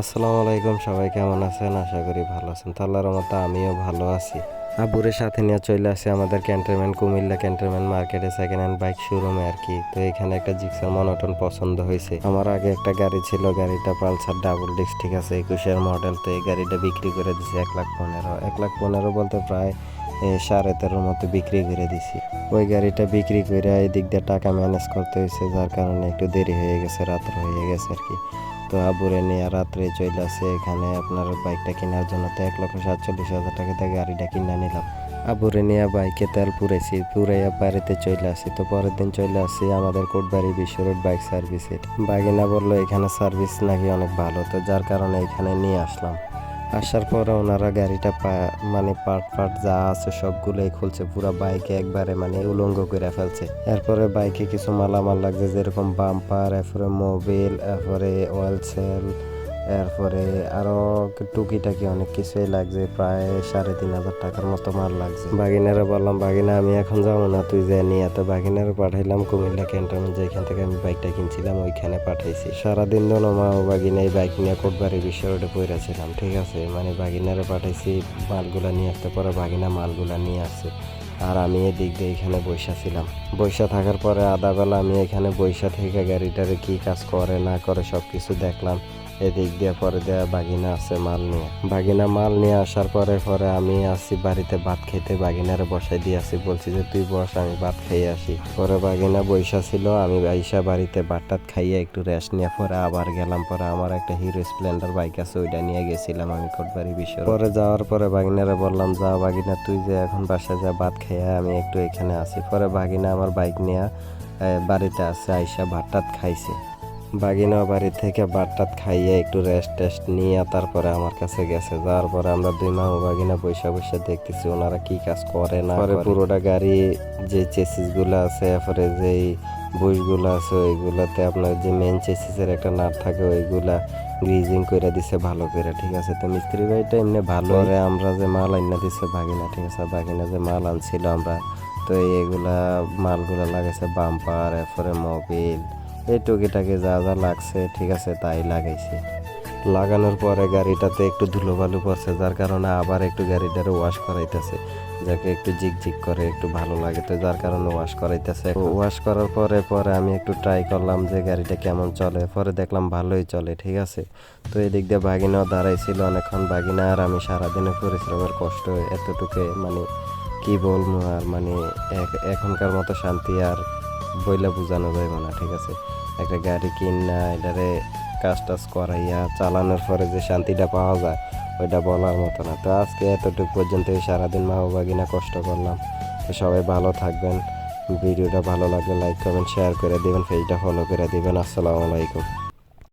আসসালামু আলাইকুম, সবাই কেমন আছেন? আশা করি ভালো আছেন। তো আল্লাহর মতো আমিও ভালো আছি। আব্বুরের সাথে নিয়ে চলে আসি আমাদের ক্যান্টনমেন্ট, কুমিল্লা ক্যান্টনমেন্ট মার্কেটে সেকেন্ড হ্যান্ড বাইক শোরুমে আর কি। তো এখানে একটা জিক্সার মনোটন পছন্দ হয়েছে। আমার আগে একটা গাড়ি ছিল, গাড়িটা পালসার ডাবল ডিস্ক, ঠিক আছে, একুশের মডেল তো এই গাড়িটা বিক্রি করে দিছি এক লাখ পনেরো। এক লাখ পনেরো বলতে প্রায় সাড়ে তেরোর মতো বিক্রি করে দিছি। ওই গাড়িটা বিক্রি করে এই দিক দিয়ে টাকা ম্যানেজ করতে হয়েছে, যার কারণে একটু দেরি হয়ে গেছে রাত্র হয়ে গেছে আর কি। তো আবুরে নিয়ে রাত্রে চলে আসে, এখানে আপনার বাইকটা কেনার জন্য তো এক লক্ষ সাতচল্লিশ হাজার টাকাতে গাড়িটা কিনে নিলাম। আবুরে নিয়ে বাইকে তেল পুরেছি পুরাইয়া বাড়িতে চলে আসি। তো পরের দিন চলে আসি আমাদের কোটবাড়ি বিশ্ব রোড বাইক সার্ভিসে। বাগিনা বলল, এখানে সার্ভিস নাকি অনেক ভালো? তো যার কারণে এখানে নিয়ে আসলাম। আসার পরে ওনারা গাড়িটা মানে পার্ট পার্ট যা আছে সবগুলোই খুলছে, পুরো বাইকে একবারে মানে উলঙ্গ করে ফেলছে। এরপরে বাইকে কিছু মালামাল লাগছে, যেরকম বাম্পার এরপরে মোবিল এরপরে অয়েল সেল এরপরে আরও টুকিটাকি অনেক কিছুই লাগছে, প্রায় সাড়ে তিন হাজার টাকার মতো মাল লাগছে। বাগিনারে বললাম, বাগিনা, আমি এখন যাব না, তুই যা নিয়ে তো বাগিনারে পাঠাইলাম, কুমিল্লা ক্যান্টনমেন্ট যেখান থেকে আমি বাইকটা কিনছিলাম, ওইখানে পাঠাইছি। সারাদিন ধরে মা ও বাগিনা এই বাইক নিয়ে কোটবাড়ি বিশ্ব রোডে পড়েছিলাম ঠিক আছে? মানে বাগিনারে পাঠাইছি, মালগুলা নিয়ে আসতে পরে বাগিনা মালগুলা নিয়ে আসছে। আর আমি এদিক দিয়ে এখানে বৈশা ছিলাম। বৈশা থাকার পরে আধাবেলা আমি এখানে বৈশা থেকে গাড়িটারে কি কাজ করে, না করে সব কিছু দেখলাম। এদিক দিয়ে পরে দেওয়া বাগিনা আছে মাল নিয়ে। বাগিনা মাল নিয়ে আসার পরে পরে আমি আসি বাড়িতে ভাত খেতে, বাগিনারে বসাই দিয়ে আসি বলছি যে, তুই বস, আমি ভাত খেয়ে আসি। পরে বাগিনা বৈশা ছিল, আমি আইসা বাড়িতে ভাত টাত খাইয়ে একটু রেস্ট নিয়ে পরে আবার গেলাম। পরে আমার একটা হিরো স্প্লেন্ডার বাইক আছে ওইটা নিয়ে গেছিলাম আমি কোটবাড়ি বিশ্ব পরে যাওয়ার পরে বাগিনারে বললাম, যা বাগিনা, তুই যে এখন বাসায় যা ভাত খেয়ে আমি একটু এখানে আসি পরে বাগিনা আমার বাইক নিয়ে বাড়িতে আসছে আইসা ভাত টাত খাইছে। বাগিনা বাড়ি থেকে বাটটাত খাইয়ে একটু রেস্ট টেস্ট নিয়ে তারপরে আমার কাছে গেছে। যাওয়ার পরে আমরা দুই মামু বাগিনা বৈশা বৈশা দেখতেছি ওনারা কি কাজ করে না করে। পুরোটা গাড়ি যে চেসিসগুলো আছে এরপরে যেই বুশগুলো আছে ওইগুলোতে আপনার যে মেন চেসিসের একটা নাট থাকে ওইগুলা গ্রিজিং করে দিছে ভালো করে ঠিক আছে? তো মিস্ত্রি ভাইটা এমনি ভালো। করে আমরা যে মাল আইনা দিছে বাগিনা ঠিক আছে? বাগিনা যে মাল আনছিল আমরা তো এগুলা মালগুলা লাগাইছে বাম্পার এরপরে মোবিল এই টুকিটাকি যা যা লাগছে, ঠিক আছে, তাই লাগাইছি। লাগানোর পরে গাড়িটাতে একটু ধুলোবালু পড়ছে, যার কারণে আবার একটু গাড়িটারে ওয়াশ করাইতেছে। যাকে একটু ঝিকঝিক করে একটু ভালো লাগে তো যার কারণে ওয়াশ করাইতেছে। ওয়াশ করার পরে পরে আমি একটু ট্রাই করলাম যে গাড়িটা কেমন চলে। পরে দেখলাম ভালোই চলে, ঠিক আছে। তো এদিক দিয়ে বাগিনাও দাঁড়াইছিল অনেকক্ষণ। বাগিনা আর আমি সারাদিনে পরিশ্রমের কষ্ট, এতটুকু মানে কি বলব আর মানে এখনকার মতো শান্তি আর বইলা বোঝানো যায় না ঠিক আছে? একটা গাড়ি কিনা, এটারে কাজ টাজ করাইয়া চালানোর পরে যে শান্তিটা পাওয়া যায়, ওইটা বলার মতো না। তো আজকে এতটুকু পর্যন্ত সারাদিন মা বাবা কিনা কষ্ট করলাম। তো সবাই ভালো থাকবেন। ভিডিওটা ভালো লাগলে লাইক কমেন্ট শেয়ার করে দেবেন, পেজটা ফলো করে দেবেন। আসসালামু আলাইকুম।